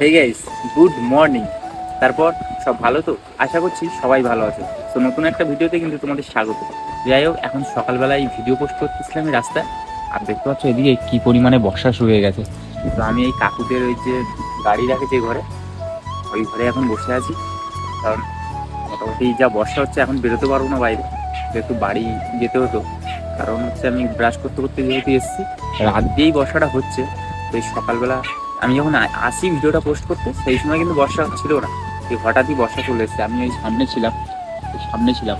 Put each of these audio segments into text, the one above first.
Hey guys good morning তারপর সব ভালো তো? আশা করছি সবাই ভালো আছে। তো নতুন একটা ভিডিওতে কিন্তু তোমাদের স্বাগত। যাই হোক, এখন সকালবেলায় ভিডিও পোস্ট করতেছিলাম আমি রাস্তায়। আর দেখতে পাচ্ছ এদিকে কি পরিমাণে বর্ষা শুরু হয়ে গেছে। তো আমি এই কাকুদের ওই যে গাড়ি রাখে যে ঘরে। ওই ঘরে এখন বসে আছি। কারণ মোটামুটি যা বর্ষা হচ্ছে, এখন বেরোতে পারব না বাইরে। যেহেতু বাড়ি যেতে হতো। কারণ হচ্ছে আমি ব্রাশ করতে করতে যেহেতু এসেছি, রাত দিয়েই বর্ষাটা হচ্ছে। তো এই সকালবেলা আমি যখন আসি ভিডিওটা পোস্ট করতে, সেই সময় কিন্তু বর্ষা ছিল না। এই হঠাৎই বর্ষা চলে এসেছে। আমি ওই সামনে ছিলাম সামনে ছিলাম।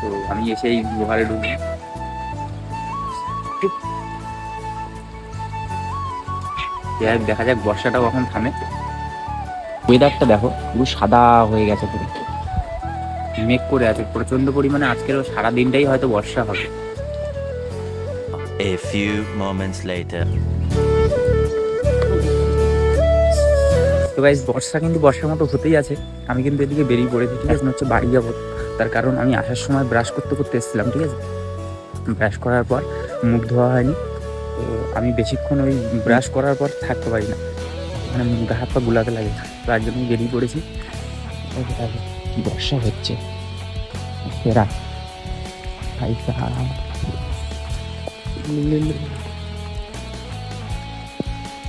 তো আমি এসে এই ঘরে ঢুকলাম। যাই দেখা যাক বর্ষাটা কখন থামে। ওয়েদারটা দেখো, পুরো সাদা হয়ে গেছে পুরো। মেঘ করে আছে। প্রচণ্ড পরিমাণে আজকের সারা দিনটাই হয়তো বর্ষা হবে। A few moments later. তো গাইজ বর্ষা কিন্তু বর্ষার মতো হতেই আছে। আমি কিন্তু এদিকে বেরিয়ে পড়েছি, ঠিক আছে? মনে হচ্ছে বাড়ি যাব। তার কারণ আমি আসার সময় ব্রাশ করতে করতে এসেছিলাম, ঠিক আছে? ব্রাশ করার পর মুখ ধোয়া হয়নি। তো আমি বেশিক্ষণ ওই ব্রাশ করার পর থাকতে পারি না। মানে মুখ হাত পা গুলাতে লাগে। তার জন্য বেরিয়ে পড়েছি। বর্ষা হচ্ছে। সেরা।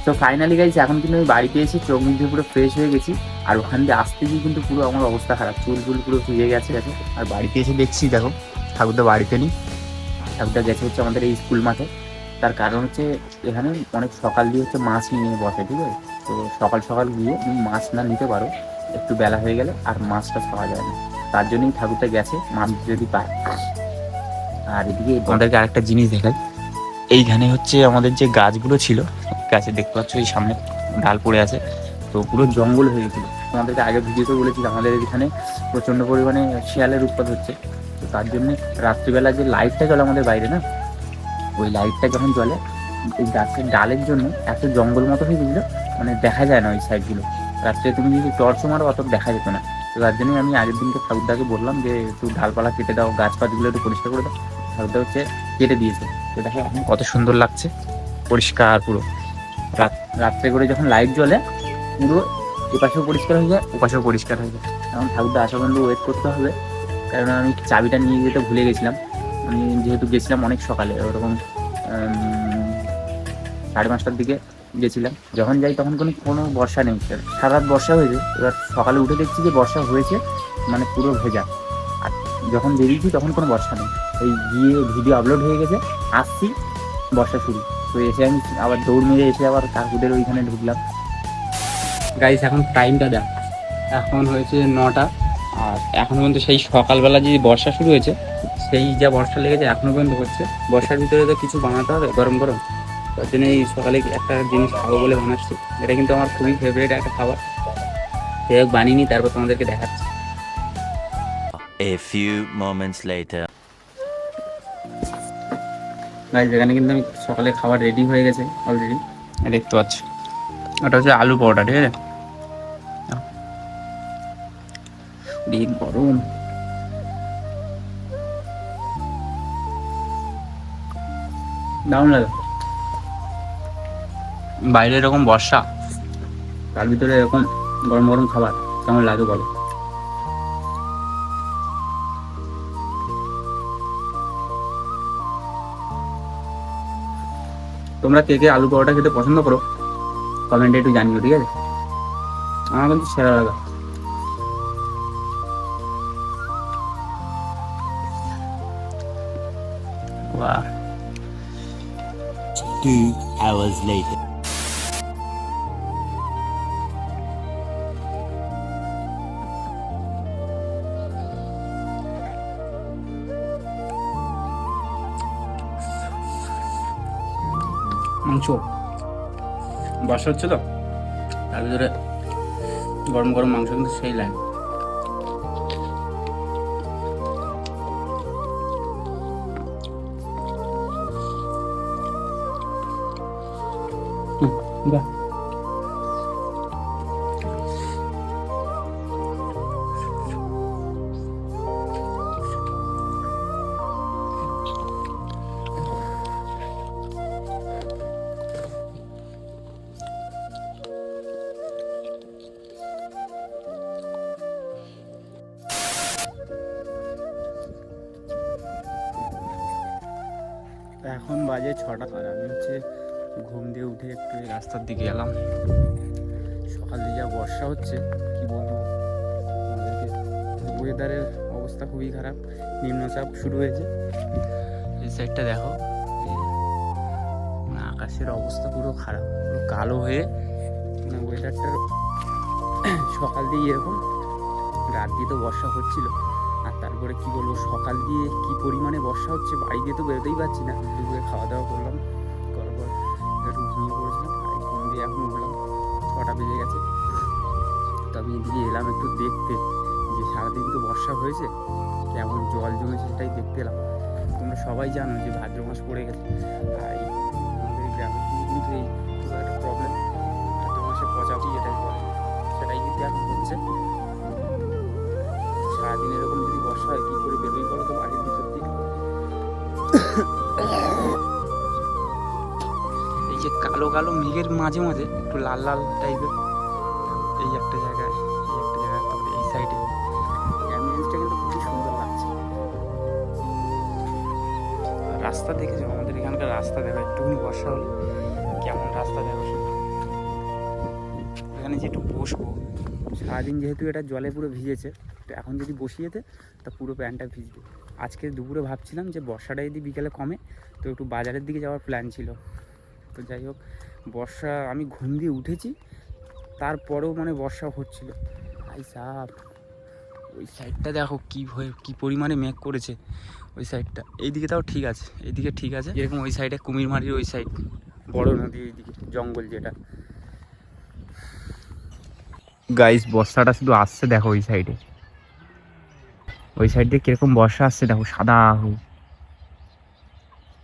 তো ফাইনালি গাইছি এখন কিন্তু আমি বাড়িতে এসে চোখ মুখ পুরো ফ্রেশ হয়ে গেছি। আর ওখান দিয়ে আসতে গিয়ে কিন্তু পুরো আমার অবস্থা খারাপ চুল ফুল পুরো ভিজে গেছে গেছে আর বাড়িতে এসে দেখছি, দেখো, ঠাকুরদা বাড়িতে নেই ঠাকুরদা গেছে হচ্ছে আমাদের এই স্কুল মাঠে। তার কারণ হচ্ছে এখানে অনেক সকাল দিয়ে হচ্ছে মাছ নিয়ে বসে, ঠিক আছে? তো সকাল সকাল গিয়ে তুমি মাছ না নিতে পারো, একটু বেলা হয়ে গেলে আর মাছটা পাওয়া যায় না। তার জন্যই ঠাকুরটা গেছে, মাছ যদি পায়। আর এদিকে আমাদেরকে আরেকটা জিনিস দেখাই। এইখানে হচ্ছে আমাদের যে গাছগুলো ছিল গাছে দেখতে পাচ্ছ? এই সামনে ডাল পড়ে আছে। তো পুরো জঙ্গল হয়ে গেছিল। তোমাদেরকে আগে ভিডিওতে বলেছিলাম আমাদের এখানে প্রচণ্ড পরিমাণে শিয়ালের উৎপাত হচ্ছে। তো তার জন্যে রাত্রিবেলা যে লাইটটা জ্বলে আমাদের বাইরে না, ওই লাইটটা যখন জ্বলে, এই গাছের ডালের জন্য এত জঙ্গল মতো হয়ে গেছিল মানে দেখা যায় না ওই সাইডগুলো রাত্রে তুমি যদি টর্চ মারো, অত দেখা যেত না। তো তার জন্যই আমি আগের দিনকে ঠাকুরদাকে বললাম যে, একটু ডালপালা কেটে দাও, গাছপাতগুলো একটু পরিষ্কার করে দাও। ঠাকুরদা হচ্ছে কেটে দিয়েছে। তো দেখো এখন কত সুন্দর লাগছে। পরিষ্কার পুরো। রাত্রে করে যখন লাইট জ্বলে পুরো এপাশেও পরিষ্কার হয়ে যায়। ওপাশেও পরিষ্কার হয়ে যায়। এখন ঠাকুরদা আসা পর্যন্ত ওয়েট করতে হবে। কারণ আমি চাবিটা নিয়ে যেতে ভুলে গেছিলাম। আমি যেহেতু গেছিলাম অনেক সকালে ওরকম সাড়ে পাঁচটার দিকে গেছিলাম। যখন যাই তখন কোনো কোনো বর্ষা নেই। সারা রাত বর্ষা হয়েছে। এবার সকালে উঠে দেখছি যে বর্ষা হয়েছে মানে পুরো ভেজা। আর যখন বেরিয়েছি তখন কোনো বর্ষা নেই। এই গিয়ে ভিডিও আপলোড হয়ে গেছে। আসছি বর্ষা শুরু। তো এসে আমি আবার দৌড় মেরে এসে আবার কাকুদের ওইখানে ঢুকলাম। গাইস এখন টাইমটা দেখ। এখন হয়েছে নটা, আর এখন পর্যন্ত সেই সকালবেলা যে বর্ষা শুরু হয়েছে, সেই যা বর্ষা লেগেছে এখনও পর্যন্ত হচ্ছে। বর্ষার ভিতরে তো কিছু বানাতে হবে, গরম গরম। তার জন্য এই সকালে একটা জিনিস খাব বলে বানাচ্ছি। এটা কিন্তু আমার খুবই ফেভারিট একটা খাবার। সে হোক, বানিয়ে তারপর তোমাদেরকে দেখাচ্ছি। A few moments later. Guys এখানে কিন্তু আমি সকালে খাবার রেডি হয়ে গেছে অলরেডি দেখতে পাচ্ছ। ওটা হচ্ছে আলু পরোটা ঠিক আছে? গরম। দারুণ লাগে। বাইরে এরকম বর্ষা। তার ভিতরে এরকম গরম গরম খাবার কেমন লাগে বলো? তোমরা কে কে আলু পরোটা খেতে পছন্দ করো কমেন্টে একটু জানিও, ঠিক আছে আমার কিন্তু সেরা লাগা Two hours later. মাংস। বর্ষা হচ্ছে তো তার ভিতরে গরম গরম মাংস কিন্তু সেই লাগে হুম, বাহ এখন বাজে ছটা। আর আমি হচ্ছে ঘুম দিয়ে উঠে একটু রাস্তার দিকে এলাম সকাল দিয়ে যা বর্ষা হচ্ছে, কি বলব? ওয়েদারের অবস্থা খুবই খারাপ, নিম্নচাপ শুরু হয়েছে। এই সাইডটা দেখো মানে আকাশের অবস্থা পুরো খারাপ, পুরো কালো হয়ে মানে ওয়েদারটার সকাল দিয়ে এরকম রাত দিয়ে তো বর্ষা হচ্ছিল। তারপরে কি বলব, সকাল দিয়ে কি পরিমাণে বর্ষা হচ্ছে বাড়ি দিয়ে তো বেরোতেই পারছি না। দুপুরে খাওয়া দাওয়া করলাম করার পর একটু ঘুমিয়ে পড়েছিলাম, আর ঘুম দিয়ে এখন উঠলাম, ছটা বেজে গেছে। তো আমি এদিকে এলাম একটু দেখতে, যে সারাদিন তো বর্ষা হয়েছে, কেমন জল জমেছে সেটাই দেখতে এলাম। তোমরা সবাই জানো যে ভাদ্র মাস পড়ে গেছে আর আমাদের গ্রামের দিকে কিন্তু এই খুব একটা প্রবলেম ভাদ্র মাসে পচাটি যেটাই বলে, সেটাই কিন্তু এখন হচ্ছে। সারাদিন এরকম যদি বর্ষা হয় কি করে বেরোই বলো তো বাড়ির ভিতর দিকে এই যে কালো কালো মেঘের মাঝে মাঝে একটু লাল লাল টাইপের এই একটা জায়গায় এই একটা জায়গায় তারপরে এই সাইডে কিন্তু খুবই সুন্দর লাগছে। রাস্তা দেখেছ? আমাদের এখানকার রাস্তা দেখো একটুখানি বর্ষা হলে কেমন রাস্তা দেখো এখানে যে একটু বসবো। সারাদিন যেহেতু এটা জলে পুরো ভিজেছে, তো এখন যদি বসিয়ে দে, তা পুরো প্যান্টটা ভিজবে। আজকে দুপুরে ভাবছিলাম যে বর্ষাটা যদি বিকেলে কমে, তো একটু বাজারের দিকে যাওয়ার প্ল্যান ছিল। তো যাই হোক, বর্ষা আমি ঘুম দিয়ে উঠেছি, তারপরেও মানে বর্ষা হচ্ছিল। আই সাপ, ওই সাইডটা দেখো কী হয়ে কী পরিমাণে মেঘ করেছে। ওই সাইডটা, এইদিকে তাও ঠিক আছে, এইদিকে ঠিক আছে। এরকম ওই সাইডে কুমিরমারির ওই সাইড, বড় নদী এইদিকে, জঙ্গল যেটা। গাইস বর্ষাটা শুধু আসছে দেখো ওই সাইডে ওই সাইড দিয়ে কীরকম বর্ষা আসছে দেখো সাদা হু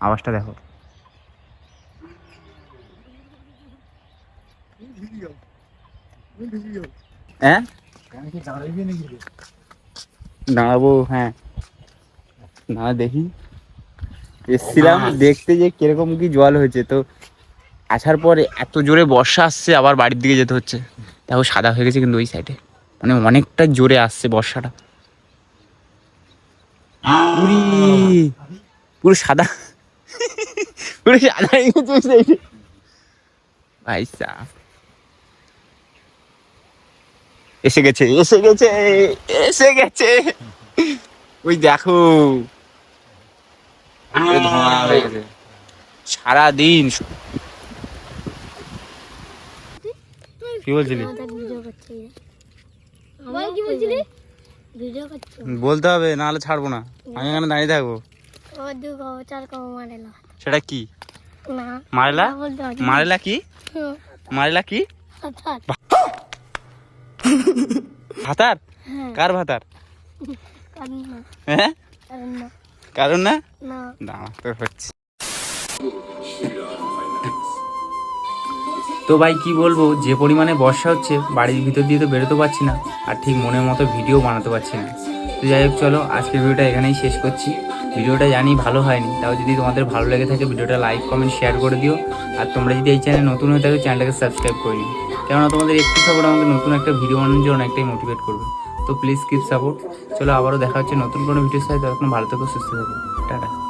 আওয়াজটা দেখো। হ্যাঁ? দাঁড়াবো হ্যাঁ। না দেখি। এসছিলাম দেখতে যে কীরকম কি জল হয়েছে। তো আসার পরে এত জোরে বর্ষা আসছে আবার বাড়ির দিকে যেতে হচ্ছে। দেখো সাদা হয়ে গেছে কিন্তু ওই সাইডে মানে অনেকটা জোরে আসছে বর্ষাটা। পুরো সাদা। পুরো সাদা হয়ে গেছে ওই সাইডে ভাই সাহ। এসে গেছে এসে গেছে এসে গেছে। ওই দেখো। সারাদিন কি বলছিলি? ভিডিও করছি বল কি বলছিলি? ভিডিও করছি। বলতে হবে নাহলে ছাড়বো না। আমি এখানে দাঁড়িয়ে থাকব। সেটা কি? না। মারেলা? মারেলা কি? মারেলা কি? ভাতার। হ্যাঁ। কার ভাতার? কারণ না। হ্যাঁ? কারণ না। দাঁড়া তো হচ্ছে। তো ভাই কি বলব, যে পরিমাণে বর্ষা হচ্ছে, বাড়ির ভিতর দিয়ে তো বেরোতে পারছি না, আর ঠিক মনের মতো ভিডিও বানাতে পারছি না। তো যাই হোক, চলো, আজকের ভিডিওটা এখানেই শেষ করছি। ভিডিওটা জানি ভালো হয়নি, তাও যদি তোমাদের ভালো লেগে থাকে, ভিডিওটা লাইক, কমেন্ট শেয়ার করে দিও। আর তোমরা যদি এই চ্যানেল নতুন হয়ে থাকো, চ্যানেলটাকে সাবস্ক্রাইব করে নিও কেননা তোমাদের একটু সাপোর্ট আমাকে নতুন একটা ভিডিও বানানোর জন্য অনেকটাই মোটিভেট করবে। তো প্লিজ কিপ সাপোর্ট চলো, আবারও দেখা হচ্ছে নতুন কোনো ভিডিওর সাথে তখন ভালো থেকো, সুস্থ থাকো। টাটা।